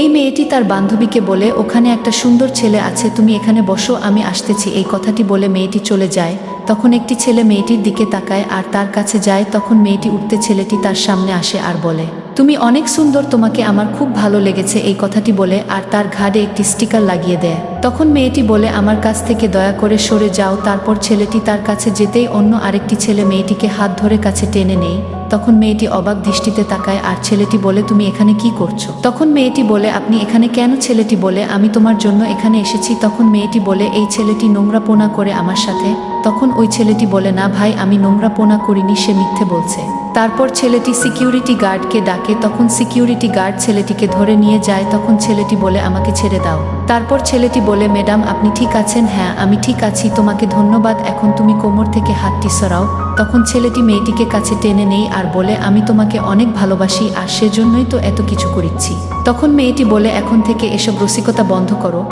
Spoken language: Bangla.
এই মেয়েটি তার বান্ধবীকে বলে, ওখানে একটা সুন্দর ছেলে আছে, তুমি এখানে বসো, আমি আসতেছি। এই কথাটি বলে মেয়েটি চলে যায়। তখন একটি ছেলে মেয়েটির দিকে তাকায়, আর তার কাছে যায়, তখন মেয়েটি উঠতে ছেলেটি তার সামনে আসে আর বলে, তুমি অনেক সুন্দর, তোমাকে আমার খুব ভালো লেগেছে। এই কথাটি বলে, আর তার ঘাড়ে একটি স্টিকার লাগিয়ে দেয়। তখন মেয়েটি বলে, আমার কাছ থেকে দয়া করে সরে যাও। তারপর ছেলেটি তার কাছে যেতেই অন্য আরেকটি ছেলে মেয়েটিকে হাত ধরে কাছে টেনে নেয়। তখন মেয়েটি অবাক দৃষ্টিতে তাকায়, আর ছেলেটি বলে তুমি এখানে কি করছ? তখন মেয়েটি বলে, আপনি এখানে কেন ছেলেটি বলে? আমি তোমার জন্য এখানে এসেছি। তখন মেয়েটি বলে, এই ছেলেটি নোংরা পোনা করে আমার সাথে। তখন ওই ছেলেটি বলে, না ভাই, আমি নোংরা পোনা করিনি, সে মিথ্যে বলছে। তারপর ছেলেটি সিকিউরিটি গার্ডকে ডাকে। তখন সিকিউরিটি গার্ড ছেলেটিকে ধরে নিয়ে যায়। তখন ছেলেটি বলে, আমাকে ছেড়ে দাও। তারপর ছেলেটি বলে, ম্যাডাম, আপনি ঠিক আছেন? হ্যাঁ আমি ঠিক আছি। তোমাকে ধন্যবাদ। এখন তুমি কোমর থেকে হাতটি সরাও। তখন ছেলেটি মেয়েটিকে কাছে টেনে নেই আর বলে, আমি তোমাকে অনেক ভালোবাসি আর সেজন্যই তো এত কিছু করিচ্ছি তখন মেয়েটি বলে, এখন থেকে এসব রসিকতা বন্ধ করো।